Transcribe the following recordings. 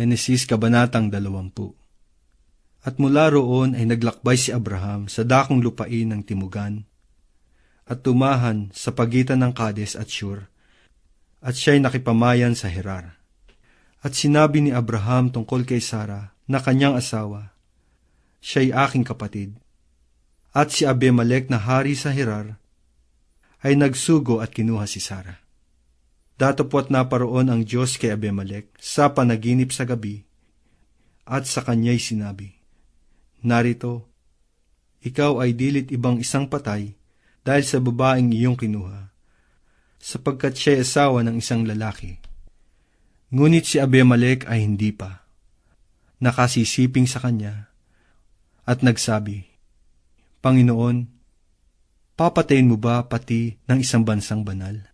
Henesis Kabanatang 20 At mula roon ay naglakbay si Abraham sa dakong lupain ng Timugan at tumahan sa pagitan ng Kades at Shur at siya'y nakipamayan sa Herar. At sinabi ni Abraham tungkol kay Sara na kanyang asawa, siya'y aking kapatid. At si Abimelech na hari sa Herar ay nagsugo at kinuha si Sara. Datapwat naparoon ang Diyos kay Abimelech sa panaginip sa gabi, at sa kanya'y sinabi, Narito, ikaw ay dilit ibang isang patay dahil sa babaeng iyong kinuha, sapagkat siya asawa ng isang lalaki. Ngunit si Abimelech ay hindi pa. Nakasisiping sa kanya, at nagsabi, Panginoon, papatayin mo ba pati ng isang bansang banal?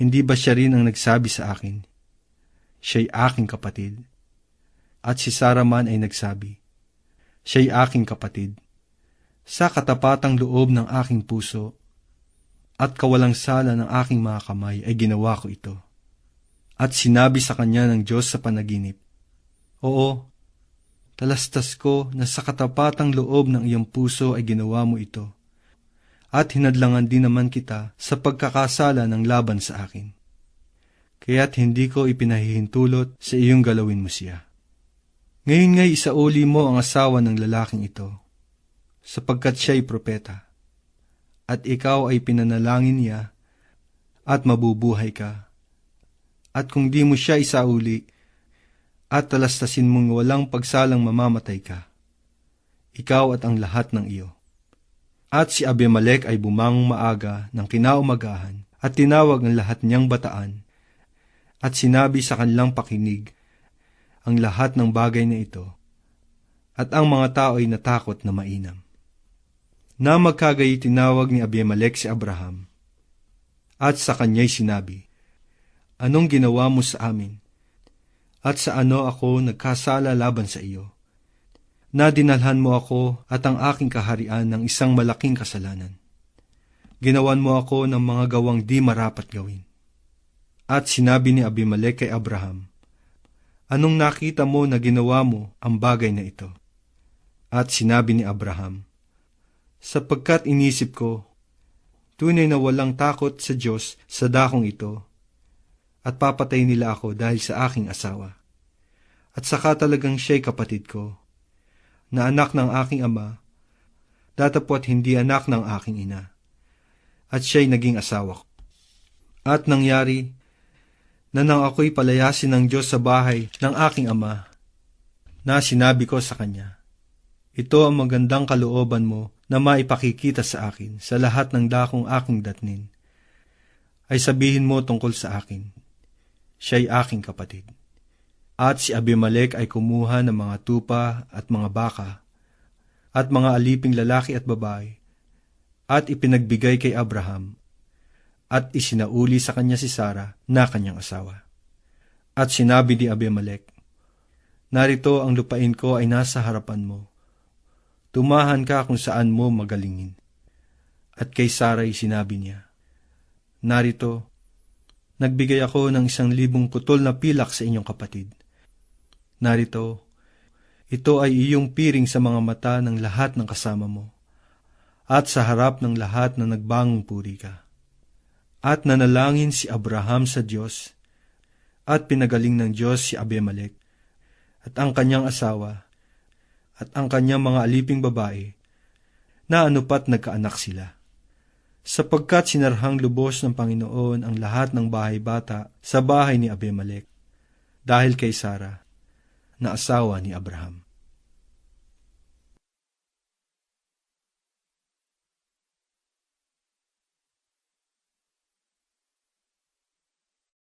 Hindi ba siya rin ang nagsabi sa akin, siya'y aking kapatid? At si Sarah man ay nagsabi, siya'y aking kapatid. Sa katapatang loob ng aking puso at kawalang sala ng aking mga kamay ay ginawa ko ito. At sinabi sa kanya ng Diyos sa panaginip, Oo, talastas ko na sa katapatang loob ng iyong puso ay ginawa mo ito at hinadlangan din naman kita sa pagkakasala ng laban sa akin. Kaya't hindi ko ipinahihintulot sa iyong galawin mo siya. Ngayon nga'y isauli mo ang asawa ng lalaking ito, sapagkat siya'y propeta, at ikaw ay pinanalangin niya, at mabubuhay ka. At kung di mo siya isauli, at talastasin mong walang pagsalang mamamatay ka, ikaw at ang lahat ng iyo. At si Abimelech ay bumangon maaga ng kinaumagahan at tinawag ang lahat niyang bataan at sinabi sa kanilang pakinig ang lahat ng bagay na ito at ang mga tao ay natakot na mainam. Na magkagayi tinawag ni Abimelech si Abraham at sa kanya'y sinabi, Anong ginawa mo sa amin? At sa ano ako nagkasala laban sa iyo? Na dinalhan mo ako at ang aking kaharian ng isang malaking kasalanan. Ginawan mo ako ng mga gawang di marapat gawin. At sinabi ni Abimelech kay Abraham, Anong nakita mo na ginawa mo ang bagay na ito? At sinabi ni Abraham, Sapagkat inisip ko, tunay na walang takot sa Diyos sa dakong ito, at papatay nila ako dahil sa aking asawa. At saka talagang siya'y kapatid ko, na anak ng aking ama, datapot hindi anak ng aking ina. At siya'y naging asawa ko. At nangyari, na nang ako'y palayasin ng Diyos sa bahay ng aking ama, na sinabi ko sa kanya, Ito ang magandang kalooban mo na maipakikita sa akin sa lahat ng dakong aking datnin. Ay sabihin mo tungkol sa akin, siya'y aking kapatid. At si Abimelech ay kumuha ng mga tupa at mga baka, at mga aliping lalaki at babae, at ipinagbigay kay Abraham, at isinauli sa kanya si Sara na kanyang asawa. At sinabi ni Abimelech, Narito ang lupain ko ay nasa harapan mo. Tumahan ka kung saan mo magalingin. At kay Saray sinabi niya, Narito, nagbigay ako ng isang libong putol na pilak sa inyong kapatid Narito, ito ay iyong piring sa mga mata ng lahat ng kasama mo, at sa harap ng lahat na nagbangong puri ka. At nanalangin si Abraham sa Diyos, at pinagaling ng Diyos si Abimelech, at ang kanyang asawa, at ang kanyang mga aliping babae, na anupat nagkaanak sila. Sapagkat sinarhang lubos ng Panginoon ang lahat ng bahay bata sa bahay ni Abimelech, dahil kay Sarah, na asawa ni Abraham.